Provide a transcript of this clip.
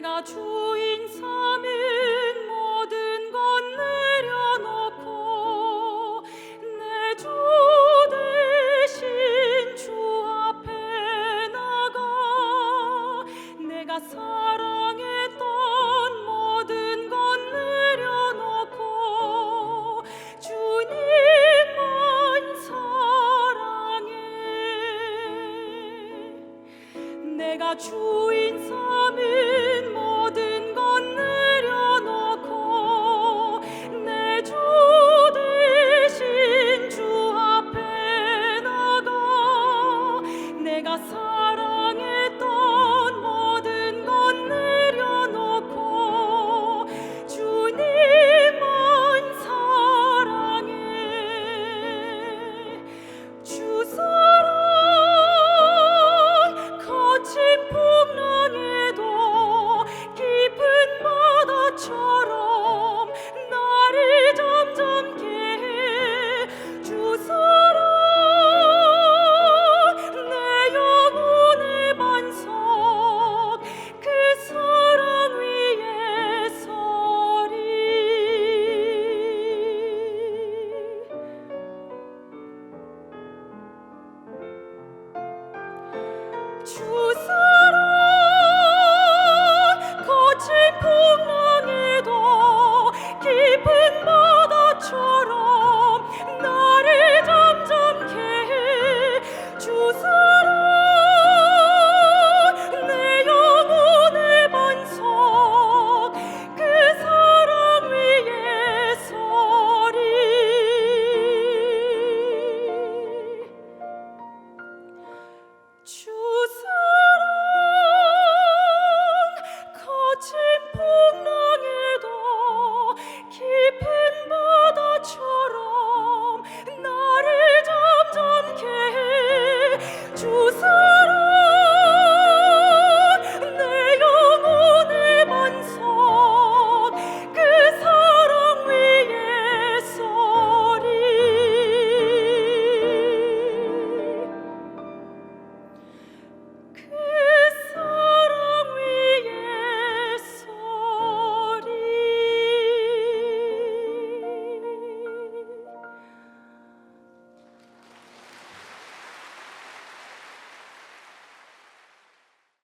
내가 주인 삼은 모든 것 내려놓고 내 주 대신 주 앞에 나가 내가 사랑했던 모든 것 내려놓고 주님만 사랑해. 내가 주인 삼은 sun.